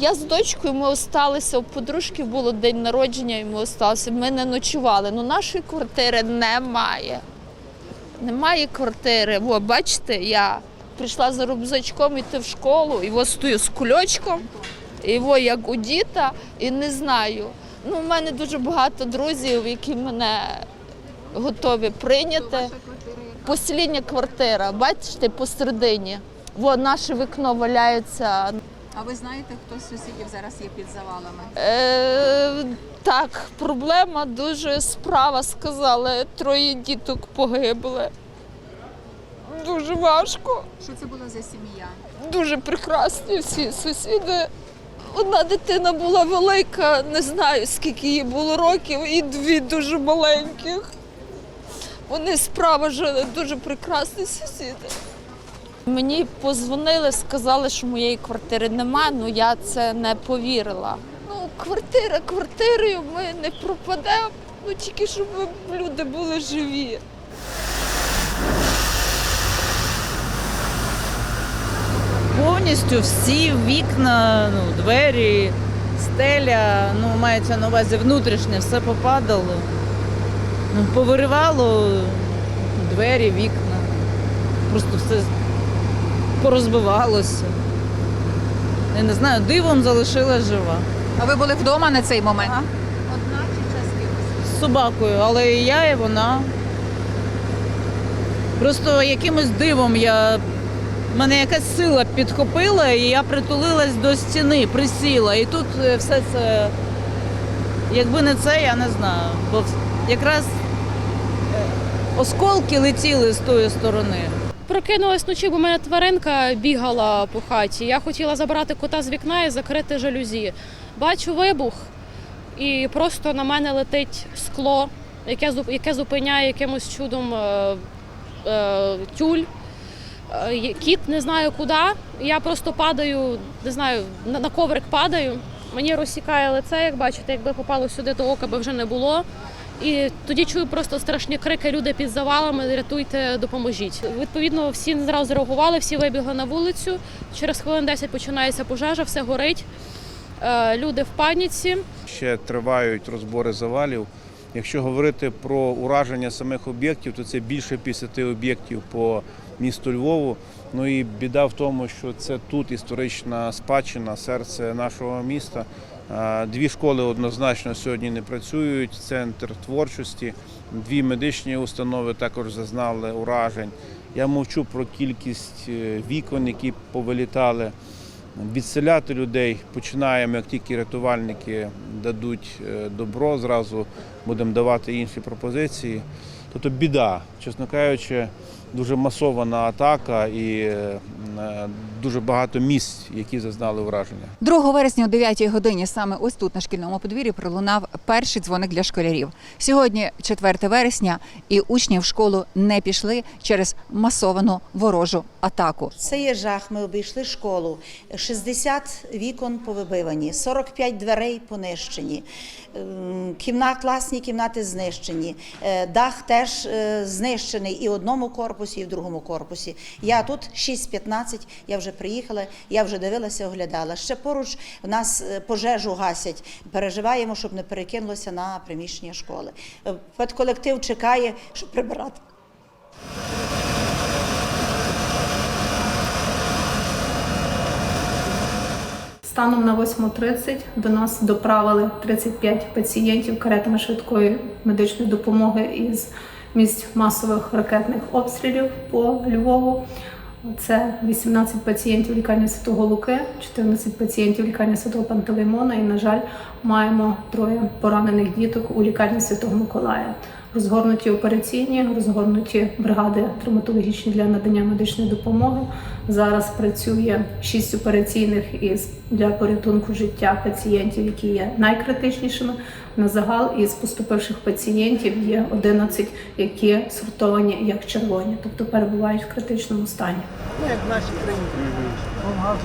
Я з дочкою ми осталися, у подружки було день народження, і ми осталися. Ми не ночували. Ну нашої квартири немає. Немає квартири. О, бачите, я прийшла за рюкзачком йти в школу, і ось стою з кульочком, і во як у діта, і не знаю. Ну, у мене дуже багато друзів, які мене готові прийняти. Послідня квартира, бачите, посередині. Во наше вікно валяється. А ви знаєте, хто з сусідів зараз є під завалами? Е, так, проблема дуже справа сказали. Троє діток погибли. Дуже важко. Що це була за сім'я? Дуже прекрасні всі сусіди. Одна дитина була велика, не знаю скільки їй було років, і дві дуже маленьких. Вони справа жили, дуже прекрасні сусіди. Мені позвонили, сказали, що моєї квартири нема, ну я це не повірила. Ну, квартира квартирою, ми не пропадемо, ну тільки щоб люди були живі. Повністю всі вікна, ну, двері, стеля, ну, мається на увазі внутрішнє, все попадало. Ну, повиривало двері, вікна. Просто все порозбивалося. Я не знаю, дивом залишилась жива. А ви були вдома на цей момент? Ага. Одна чи ще з собакою, але і я, і вона. Просто якимось дивом я. Мене якась сила підхопила, і я притулилась до стіни, присіла. І тут е, все це, якби не це, я не знаю. Бо якраз е, осколки летіли з тої сторони. Прокинулась вночі, бо в мене тваринка бігала по хаті. Я хотіла забрати кота з вікна і закрити жалюзі. Бачу вибух, і просто на мене летить скло, яке, яке зупиняє якимось чудом е, е, тюль. Е, Кіт не знаю куди. Я просто падаю, не знаю, на, на коврик падаю. Мені розсікає лице, як бачите, якби попало сюди, то ока би вже не було. І тоді чую просто страшні крики, люди під завалами, рятуйте, допоможіть. Відповідно, всі зразу зреагували, всі вибігли на вулицю. Через хвилин 10 починається пожежа, все горить. Е, Люди в паніці. Ще тривають розбори завалів. Якщо говорити про ураження самих об'єктів, то це більше 50 об'єктів по місту Львову. Ну і біда в тому, що це тут історична спадщина, серце нашого міста. Дві школи однозначно сьогодні не працюють. Центр творчості, дві медичні установи також зазнали уражень. Я мовчу про кількість е, вікон, які повилітали відселяти людей починаємо, як тільки рятувальники дадуть е, добро, зразу будемо давати інші пропозиції. Тобто біда, чесно кажучи, дуже масована атака і е, дуже багато місць, які зазнали враження. 2 вересня о 9 годині саме ось тут на шкільному подвір'ї пролунав перший дзвоник для школярів. Сьогодні 4 вересня, і учні в школу не пішли через масовану ворожу атаку. Це є жах. Ми обійшли школу. 60 вікон повибивані, 45 дверей понищені, ем, кімнат, класні кімнати знищені. Е, Дах теж е, знищений і в одному корпусі, і в другому корпусі. Я тут 6.15, я вже приїхала, я вже дивилася, оглядала. Ще поруч в нас е, пожежу гасять. Переживаємо, щоб не перекинулося на приміщення школи. Педколектив чекає, щоб прибирати. Станом на 8.30 до нас доправили 35 пацієнтів каретами швидкої медичної допомоги із місць масових ракетних обстрілів по Львову. Це 18 пацієнтів лікарні Святого Луки, 14 пацієнтів лікарні Святого Пантелеймона і, на жаль, маємо троє поранених діток у лікарні Святого Миколая. Розгорнуті операційні, розгорнуті бригади травматологічні для надання медичної допомоги. Зараз працює 6 операційних із для порятунку життя пацієнтів, які є найкритичнішими. На загал із поступивших пацієнтів є 11, які сортовані як червоні, тобто перебувають в критичному стані. як в нашій країні. Помагав